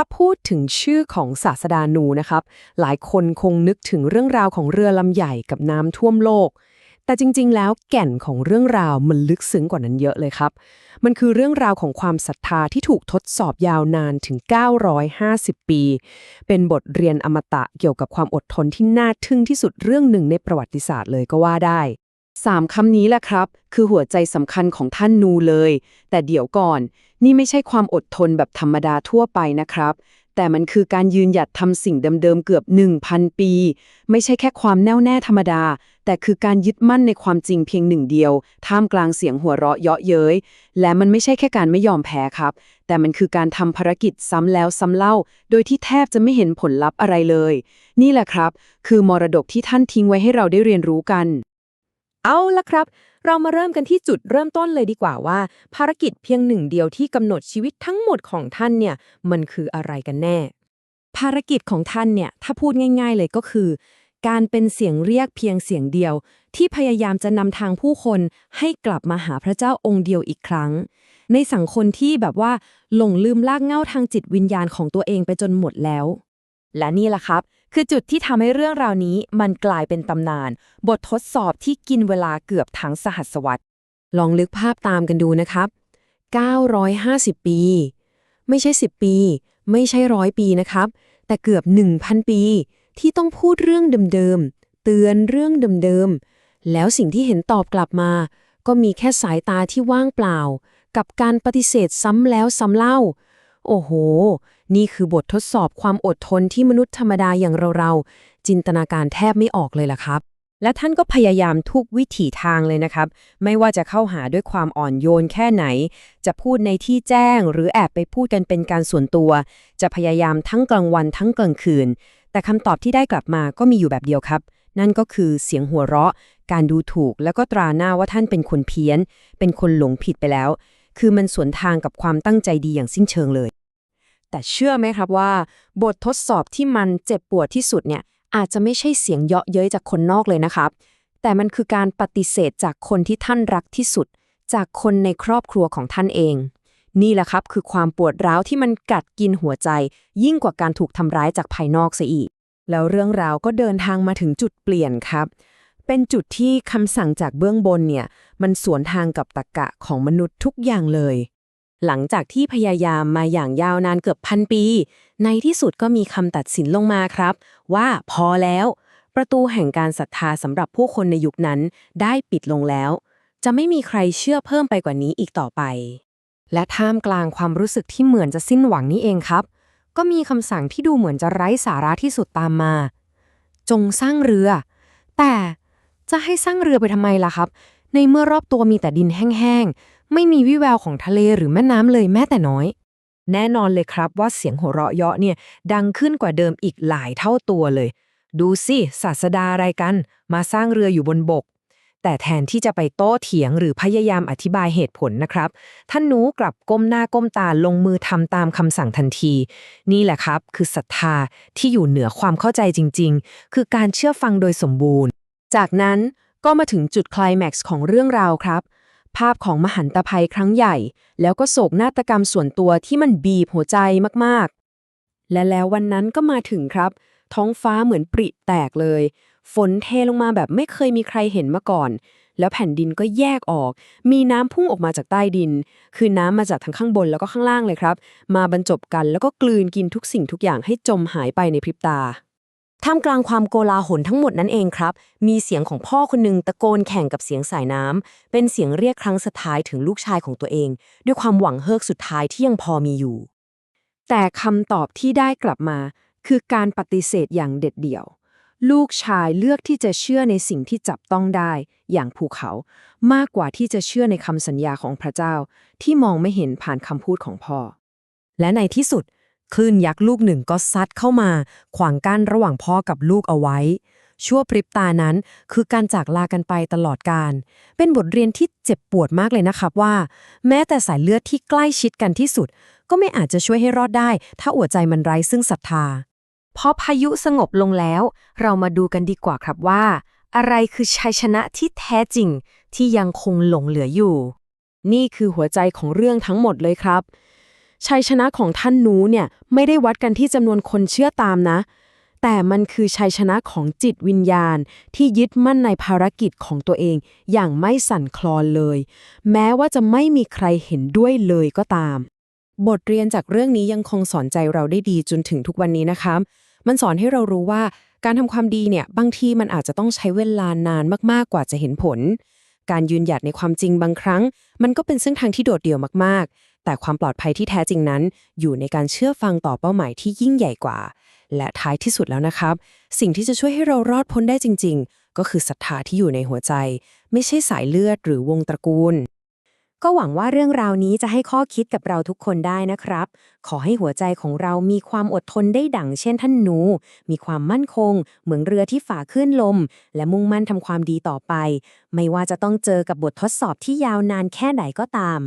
ถ้าพูดถึงชื่อของศาสดานูนะครับ หลายคนคงนึกถึงเรื่องราวของเรือลำใหญ่กับน้ำท่วมโลก แต่จริง ๆ แล้วแก่นของเรื่องราวมันลึกซึ้งกว่านั้นเยอะเลยครับ มันคือเรื่องราวของความศรัทธาที่ถูกทดสอบยาวนานถึง 950 ปี เป็นบทเรียนอมตะเกี่ยวกับความอดทนที่น่าทึ่งที่สุดเรื่องหนึ่งในประวัติศาสตร์เลยก็ว่าได้ สามคำนี้แหละครับ คือหัวใจสำคัญของท่านนูเลย แต่เดี๋ยวก่อน นี่ไม่ใช่ความอดทนแบบธรรมดาทั่วไปนะครับ แต่มันคือการยืนหยัดทำสิ่งเดิมๆเกือบ 1,000 ปี ไม่ใช่แค่ความแน่วแน่ธรรมดา แต่คือการยึดมั่นในความจริงเพียงหนึ่งเดียว ท่ามกลางเสียงหัวเราะเยาะเย้ย และมันไม่ใช่แค่การไม่ยอมแพ้ครับ แต่มันคือการทำภารกิจซ้ำแล้วซ้ำเล่า โดยที่แทบจะไม่เห็นผลลัพธ์อะไรเลย นี่แหละครับ คือมรดกที่ท่านทิ้งไว้ให้เราได้เรียนรู้กัน เอาละครับ เรามาเริ่มกันที่จุดเริ่มต้นเลยดีกว่าว่า ภารกิจเพียงหนึ่งเดียวที่กำหนดชีวิตทั้งหมดของท่านเนี่ย มันคืออะไรกันแน่ ภารกิจของท่านเนี่ย ถ้าพูดง่าย ๆ เลยก็คือ การเป็นเสียงเรียกเพียงเสียงเดียว ที่พยายามจะนำทางผู้คนให้กลับมาหาพระเจ้าองค์เดียวอีกครั้ง ในสังคมที่แบบว่าหลงลืมลากเง้าทางจิตวิญญาณของตัวเองไปจนหมดแล้ว และนี่แหละครับ คือจุดที่ทำให้เรื่องราวนี้มันกลายเป็นตำนาน บททดสอบที่กินเวลาเกือบทั้งสหัสวรรษลองลึกภาพตามกันดูนะครับ 950 ปี ไม่ใช่ 10 ปี ไม่ใช่ร้อยปีนะครับ แต่เกือบ 1,000 ปี ที่ต้องพูดเรื่องเดิมๆ เตือนเรื่องเดิมๆ แล้วสิ่งที่เห็นตอบกลับมา ก็มีแค่สายตาที่ว่างเปล่า กับการปฏิเสธซ้ำแล้วซ้ำเล่า โอ้โห นี่คือบททดสอบความอดทนที่มนุษย์ธรรมดาอย่างเราๆ จินตนาการแทบไม่ออกเลยล่ะครับ และท่านก็พยายามทุกวิถีทางเลยนะครับ ไม่ว่าจะเข้าหาด้วยความอ่อนโยนแค่ไหน จะพูดในที่แจ้ง หรือแอบไปพูดกันเป็นการส่วนตัว จะพยายามทั้งกลางวันทั้งกลางคืน แต่คำตอบที่ได้กลับมาก็มีอยู่แบบเดียวครับนั่นก็คือเสียงหัวเราะ การดูถูก แล้วก็ตราหน้าว่าท่านเป็นคนเพี้ยน เป็นคนหลงผิดไปแล้ว คือมันสวนทางกับความตั้งใจดีอย่างสิ้นเชิงเลย แต่เชื่อไหมครับว่า บททดสอบที่มันเจ็บปวดที่สุดเนี่ยอาจจะไม่ใช่เสียงเยาะเย้ยจากคนนอกเลยนะครับ แต่มันคือการปฏิเสธจากคนที่ท่านรักที่สุด จากคนในครอบครัวของท่านเอง นี่แหละครับคือความปวดร้าวที่มันกัดกินหัวใจ ยิ่งกว่าการถูกทำร้ายจากภายนอกเสียอีก แล้วเรื่องราวก็เดินทางมาถึงจุดเปลี่ยนครับ เป็นจุดที่คำสั่งจากเบื้องบนเนี่ย มันสวนทางกับตรรกะของมนุษย์ทุกอย่างเลย หลังจากที่พยายามมาอย่างยาวนานเกือบพันปี ในที่สุดก็มีคำตัดสินลงมาครับ ว่าพอแล้ว ประตูแห่งการศรัทธาสำหรับผู้คนในยุคนั้นได้ปิดลงแล้ว จะไม่มีใครเชื่อเพิ่มไปกว่านี้อีกต่อไป และท่ามกลางความรู้สึกที่เหมือนจะสิ้นหวังนี้เองครับ ก็มีคำสั่งที่ดูเหมือนจะไร้สาระที่สุดตามมา จงสร้างเรือ แต่จะให้สร้างเรือไปทำไมล่ะครับ ในเมื่อรอบตัวมีแต่ดินแห้งๆ ไม่มีวิแววของทะเลหรือแม่น้ำเลยแม้แต่น้อย แน่นอนเลยครับว่าเสียงหัวเราะเยาะเนี่ย ดังขึ้นกว่าเดิมอีกหลายเท่าตัวเลย ดูสิศาสดาอะไรกัน มาสร้างเรืออยู่บนบก แต่แทนที่จะไปโต้เถียงหรือพยายามอธิบายเหตุผลนะครับ ท่านหนูกลับก้มหน้าก้มตาลงมือทำตามคำสั่งทันที นี่แหละครับ คือศรัทธาที่อยู่เหนือความเข้าใจจริง ๆ คือการเชื่อฟังโดยสมบูรณ์ จากนั้นก็มาถึงจุดคลแม็กซ์ของเรื่องราวครับ ภาพของมหันตภัยครั้งใหญ่ แล้วก็โศกนาฏกรรมส่วนตัวที่มันบีบหัวใจมากๆ และแล้ววันนั้นก็มาถึงครับ ท้องฟ้าเหมือนปริแตกเลย ฝนเทลงมาแบบไม่เคยมีใครเห็นมาก่อน แล้วแผ่นดินก็แยกออก มีน้ำพุ่งออกมาจากใต้ดิน คือน้ำมาจากทั้งข้างบนแล้วก็ข้างล่างเลยครับ มาบรรจบกันแล้วก็กลืนกินทุกสิ่งทุกอย่างให้จมหายไปในพริบตา ท่ามกลางความโกลาหลทั้งหมดนั้นเองครับ มีเสียงของพ่อคนหนึ่งตะโกนแข่งกับเสียงสายน้ำเป็นเสียงเรียกครั้งสุดท้ายถึงลูกชายของตัวเอง ด้วยความหวังเฮิกสุดท้ายที่ยังพอมีอยู่ แต่คำตอบที่ได้กลับมา คือการปฏิเสธอย่างเด็ดเดี่ยว ลูกชายเลือกที่จะเชื่อในสิ่งที่จับต้องได้ อย่างภูเขา มากกว่าที่จะเชื่อในคำสัญญาของพระเจ้า ที่มองไม่เห็นผ่านคำพูดของพ่อ และในที่สุด คลื่นยักษ์ลูกหนึ่งก็ซัดเข้ามา ขวางกั้นระหว่างพ่อกับลูกเอาไว้ ชั่วพริบตานั้นคือการจากลากันไปตลอดการ เป็นบทเรียนที่เจ็บปวดมากเลยนะครับว่า แม้แต่สายเลือดที่ใกล้ชิดกันที่สุด ก็ไม่อาจจะช่วยให้รอดได้ ถ้าอวดใจมันไร้ซึ่งศรัทธาพอพายุสงบลงแล้ว เรามาดูกันดีกว่าครับว่า อะไรคือชัยชนะที่แท้จริงที่ยังคงหลงเหลืออยู่ นี่คือหัวใจของเรื่องทั้งหมดเลยครับ ชัยชนะของท่านนูเนี่ยไม่ได้วัดกันที่จำนวนคนเชื่อตามนะ แต่มันคือชัยชนะของจิตวิญญาณ ที่ยึดมั่นในภารกิจของตัวเองอย่างไม่สั่นคลอนเลย แม้ว่าจะไม่มีใครเห็นด้วยเลยก็ตาม บทเรียนจากเรื่องนี้ยังคงสอนใจเราได้ดีจนถึงทุกวันนี้นะคะมันสอนให้เรารู้ว่าการทำความดีเนี่ยบางทีมันอาจจะต้องใช้เวลานานมากๆกว่าจะเห็นผล การยืนหยัดในความจริงบางครั้ง มันก็เป็นเส้นทางที่โดดเดี่ยวมากๆ แต่ความปลอดภัยที่แท้จริงนั้น อยู่ในการเชื่อฟังต่อเป้าหมายที่ยิ่งใหญ่กว่า และท้ายที่สุดแล้วนะครับ สิ่งที่จะช่วยให้เรารอดพ้นได้จริง ๆ ก็คือศรัทธาที่อยู่ในหัวใจ ไม่ใช่สายเลือดหรือวงตระกูล ก็หวังว่าเรื่องราวนี้จะให้ข้อคิดกับเราทุกคนได้นะครับ ขอให้หัวใจของเรามีความอดทนได้ดั่งเช่นท่านหนู มีความมั่นคง เหมือนเรือที่ฝ่าคลื่นลม และมุ่งมั่นทำความดีต่อไป ไม่ว่าจะต้องเจอกับบททดสอบที่ยาวนานแค่ไหนก็ตาม